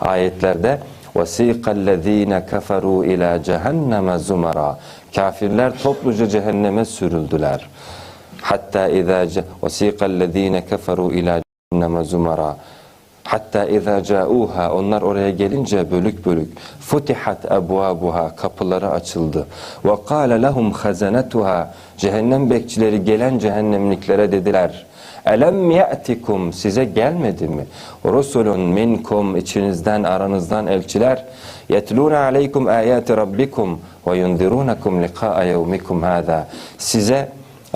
ayetlerde وَسِيقَ الَّذ۪ينَ كَفَرُوا اِلَى جَهَنَّمَ زُمَرًا Kafirler topluca cehenneme sürüldüler. Hatta اِذَا جَ... وَسِيقَ الَّذ۪ينَ كَفَرُوا اِلَى جَهَنَّمَ زُمَرًا Hatta اِذَا جَاءُوهَا Onlar oraya gelince bölük bölük futihat ebvabuha kapıları açıldı. Ve kâle lehum hazanetuha Cehennem bekçileri gelen cehennemliklere dediler. Elem ye'tikum size gelmedi mi? Rusulun minkum içinizden aranızdan elçiler yetlûne aleykum ayati rabbikum ve yunzirunakum liqa'a yevmikum hâzâ size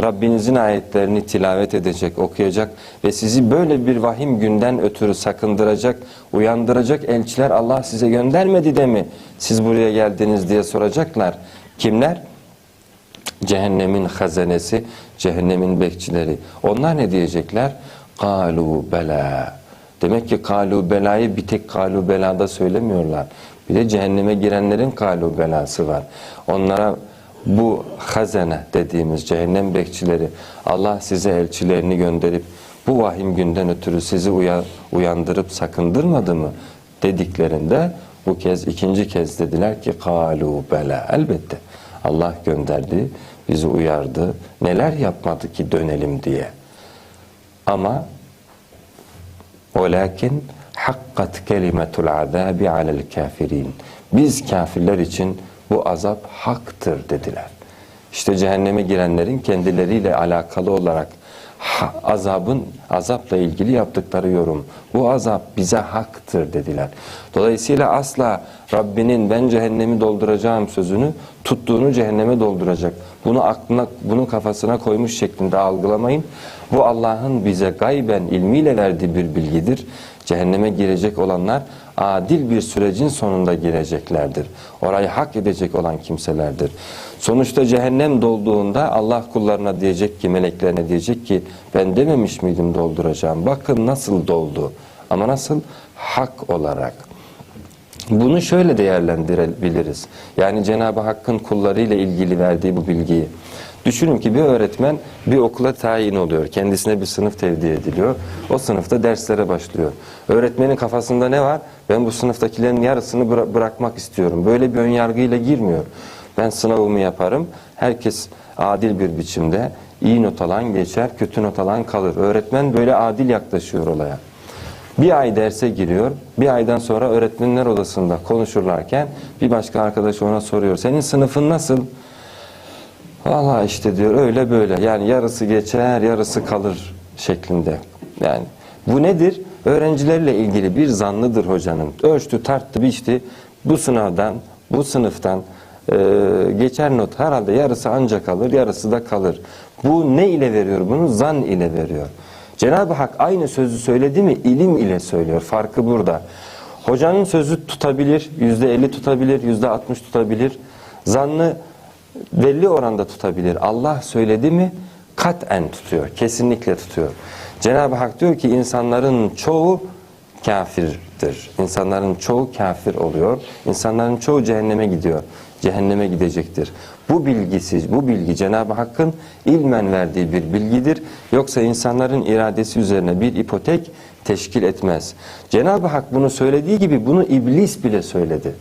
Rabbinizin ayetlerini tilavet edecek, okuyacak ve sizi böyle bir vahim günden ötürü sakındıracak, uyandıracak elçiler Allah size göndermedi de mi? Siz buraya geldiniz diye soracaklar. Kimler? Cehennemin hazenesi, cehennemin bekçileri. Onlar ne diyecekler? Kalu bela. Demek ki kalu belayı bir tek kalu belada söylemiyorlar. Bir de cehenneme girenlerin kalu belası var. Onlara bu hazene dediğimiz cehennem bekçileri Allah size elçilerini gönderip bu vahim günden ötürü sizi uya- uyandırıp sakındırmadı mı dediklerinde bu kez ikinci kez dediler ki kalu bela elbette Allah gönderdi bizi uyardı neler yapmadı ki dönelim diye ama Velakin hakkat kelimetul azabi alel kafirin. Biz kafirler için bu azap haktır dediler. İşte cehenneme girenlerin kendileriyle alakalı olarak azabın azapla ilgili yaptıkları yorum. Bu azap bize haktır dediler. Dolayısıyla asla Rabbinin ben cehennemi dolduracağım sözünü tuttuğunu cehenneme dolduracak. Bunu aklına, bunu kafasına koymuş şeklinde algılamayın. Bu Allah'ın bize gayben ilmiyle verdiği bir bilgidir. Cehenneme girecek olanlar adil bir sürecin sonunda gireceklerdir. Orayı hak edecek olan kimselerdir. Sonuçta cehennem dolduğunda Allah kullarına diyecek ki, meleklerine diyecek ki ben dememiş miydim dolduracağım? Bakın nasıl doldu. Ama nasıl? Hak olarak. Bunu şöyle değerlendirebiliriz. Yani Cenab-ı Hakk'ın kullarıyla ilgili verdiği bu bilgiyi. Düşünün ki bir öğretmen bir okula tayin oluyor. Kendisine bir sınıf tevdi ediliyor. O sınıfta derslere başlıyor. Öğretmenin kafasında ne var? Ben bu sınıftakilerin yarısını bıra- bırakmak istiyorum. Böyle bir önyargıyla girmiyor. Ben sınavımı yaparım. Herkes adil bir biçimde iyi not alan geçer, kötü not alan kalır. Öğretmen böyle adil yaklaşıyor olaya. Bir ay derse giriyor. Bir aydan sonra öğretmenler odasında konuşurlarken bir başka arkadaş ona soruyor. Senin sınıfın nasıl? Valla işte diyor öyle böyle. Yani yarısı geçer, yarısı kalır şeklinde. Yani bu nedir? Öğrencilerle ilgili bir zannıdır hocanın. Ölçtü, tarttı, biçti. Bu sınavdan, bu sınıftan e, geçer not herhalde yarısı ancak kalır, yarısı da kalır. Bu ne ile veriyor bunu? Zan ile veriyor. Cenab-ı Hak aynı sözü söyledi mi ilim ile söylüyor. Farkı burada. Hocanın sözü tutabilir, yüzde elli tutabilir, yüzde altmış tutabilir. Zannı belli oranda tutabilir. Allah söyledi mi katen tutuyor, kesinlikle tutuyor. Cenab-ı Hak diyor ki insanların çoğu kafirdir. İnsanların çoğu kafir oluyor. İnsanların çoğu cehenneme gidiyor. Cehenneme gidecektir. Bu bilgisi, bu bilgi Cenab-ı Hakk'ın ilmen verdiği bir bilgidir. Yoksa insanların iradesi üzerine bir ipotek teşkil etmez. Cenab-ı Hak bunu söylediği gibi bunu iblis bile söyledi.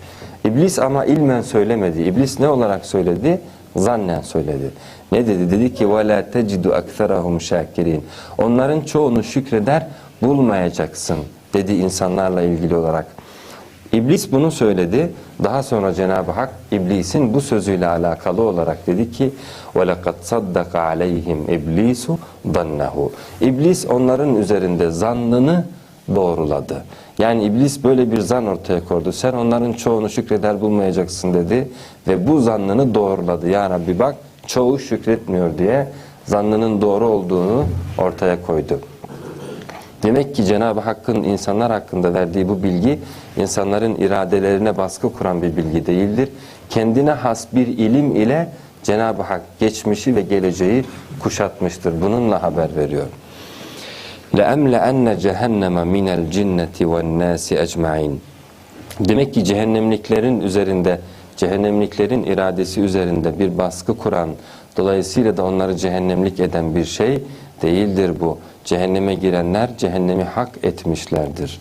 İblis ama ilmen söylemedi. İblis ne olarak söyledi? Zannen söyledi. Ne dedi? Dedi ki وَلَا تَجِدُ أَكْثَرَهُمْ شَاكِرِينَ Onların çoğunu şükreder bulmayacaksın dedi insanlarla ilgili olarak. İblis bunu söyledi. Daha sonra Cenab-ı Hak İblis'in bu sözüyle alakalı olarak dedi ki وَلَقَدْ صَدَّقَ عَلَيْهِمْ إِبْلِيسُ ظَنَّهُ İblis onların üzerinde zannını doğruladı. Yani iblis böyle bir zan ortaya koydu. Sen onların çoğunu şükreder bulmayacaksın dedi ve bu zannını doğruladı. Ya Rabbi bak çoğu şükretmiyor diye zannının doğru olduğunu ortaya koydu. Demek ki Cenab-ı Hakk'ın insanlar hakkında verdiği bu bilgi insanların iradelerine baskı kuran bir bilgi değildir. Kendine has bir ilim ile Cenab-ı Hak geçmişi ve geleceği kuşatmıştır. Bununla haber veriyor. لَاَمْلَأَنَّ جَهَنَّمَ مِنَ الْجِنَّةِ وَالنَّاسِ اَجْمَعِينَ Demek ki cehennemliklerin üzerinde, cehennemliklerin iradesi üzerinde bir baskı kuran, dolayısıyla da onları cehennemlik eden bir şey değildir bu. Cehenneme girenler cehennemi hak etmişlerdir.